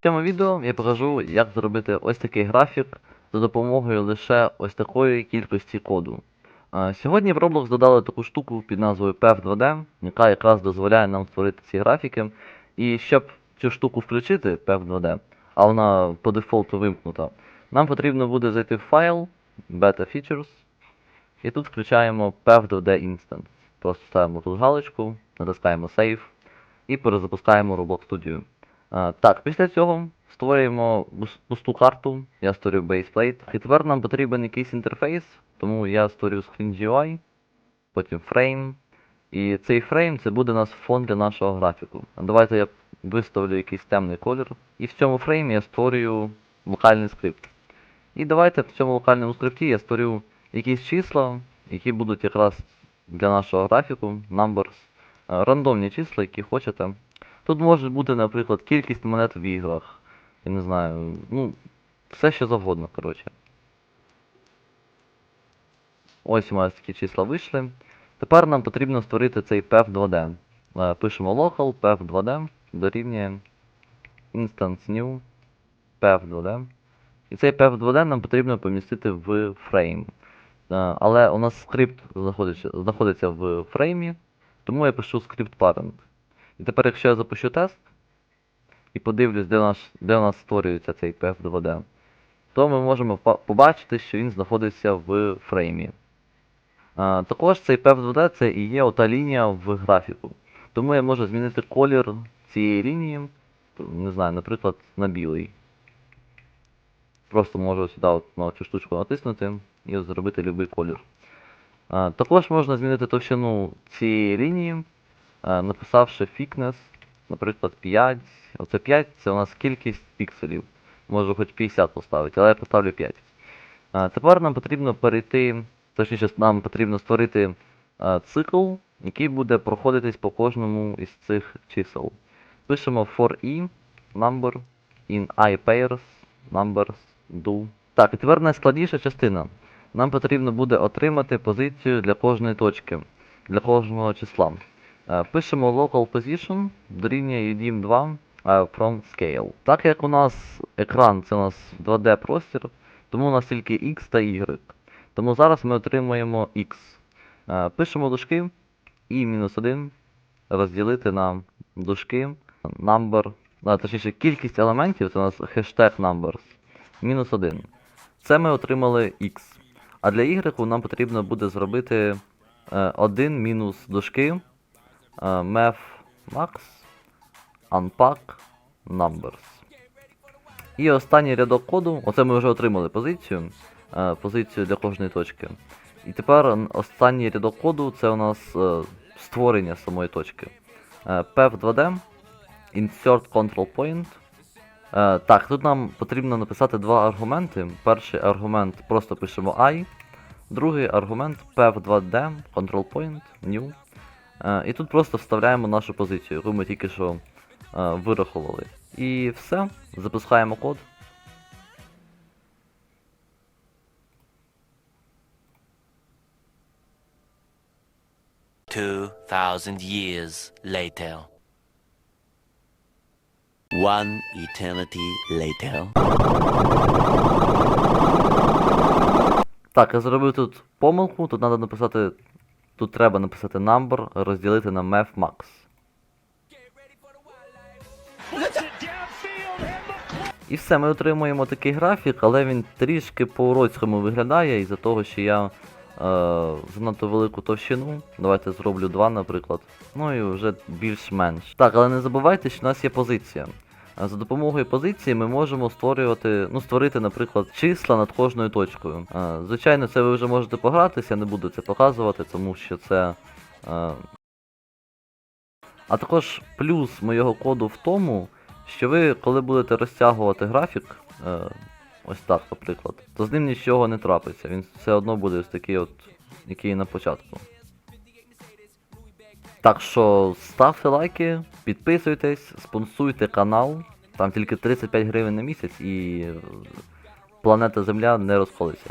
В цьому відео я покажу, як зробити ось такий графік за допомогою лише ось такої кількості коду. Сьогодні в Roblox додали таку штуку під назвою PF2D, яка якраз дозволяє нам створити ці графіки. І щоб цю штуку включити, PF2D, а вона по дефолту вимкнута, нам потрібно буде зайти в файл Beta Features, і тут включаємо PF2D Instance. Просто ставимо тут галочку, натискаємо Save і перезапускаємо Roblox Studio. Так, після цього створюємо пус- пусту карту, я створю baseplate. І тепер нам потрібен якийсь інтерфейс, тому я створю screen GUI, потім frame. І цей фрейм це буде у нас фон для нашого графіку. Давайте я виставлю якийсь темний колір. І в цьому фреймі я створюю локальний скрипт. І давайте в цьому локальному скрипті я створю якісь числа, які будуть якраз для нашого графіку, numbers, е, рандомні числа, які хочете. Тут може бути, наприклад, кількість монет в іграх. Я не знаю, ну, все що завгодно, коротше. Ось у нас такі числа вийшли. Тепер нам потрібно створити цей PF2D. Е, Пишемо local PF2D дорівнює instance new PF2D. І цей PF2D нам потрібно помістити в фрейм. Е, Але у нас скрипт знаходиться, в фреймі, тому я пишу script parent. І тепер, якщо я запущу тест і подивлюсь, де, наш, де у нас створюється цей PF2D, то ми можемо побачити, що він знаходиться в фреймі. А, також цей PF2D це і є ота лінія в графіку. Тому я можу змінити колір цієї лінії, не знаю, наприклад, на білий. Просто можу сюди от, на цю штучку натиснути і зробити будь-який колір. А, також можна змінити товщину цієї лінії, написавши thickness, наприклад, 5. Оце 5 це у нас кількість пікселів. Можу хоч 50 поставити, але я поставлю 5. Тепер нам потрібно перейти, точніше, нам потрібно створити цикл, який буде проходитись по кожному із цих чисел. Пишемо for i number in i pairs numbers do. Так, і тепер найскладніша частина. Нам потрібно буде отримати позицію для кожної точки, для кожного числа. Е, Пишемо local position дорівнює udim 2 е, from scale. Так як у нас екран це у нас 2D простір, тому у нас тільки X та Y. Тому зараз ми отримуємо X. Е, Пишемо дужки і мінус 1 розділити на дужки number, а, точніше кількість елементів, це у нас хештег numbers, мінус 1. Це ми отримали X. А для Y нам потрібно буде зробити 1 мінус дужки math max unpack numbers. І останній рядок коду, оце ми вже отримали позицію, е, позицію для кожної точки. І тепер останній рядок коду це у нас е, створення самої точки. Е, PF2D, insert control point. Так, тут нам потрібно написати два аргументи. Перший аргумент просто пишемо I, другий аргумент PF2D, control point, new. Е, і тут просто вставляємо нашу позицію, яку ми тільки що е, вирахували. І все, запускаємо код. Two thousand years later. One eternity later. Так, я зробив тут помилку, тут треба написати. Тут треба написати number, розділити на math max. І все, ми отримуємо такий графік, але він трішки по-уродському виглядає із-за того, що я е, занадто велику товщину. Давайте зроблю 2, наприклад. Ну і вже більш-менш. Так, але не забувайте, що в нас є позиція. За допомогою позиції ми можемо створювати, ну, створити, наприклад, числа над кожною точкою. Звичайно, це ви вже можете погратися, не буду це показувати, тому що це. А, а також плюс моєго коду в тому, що ви, коли будете розтягувати графік, е, ось так, наприклад, то з ним нічого не трапиться. Він все одно буде ось такий от, який на початку. Так що ставте лайки, підписуйтесь, спонсуйте канал. Там тільки 35 гривень на місяць і планета Земля не розходиться.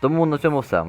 Тому на цьому все.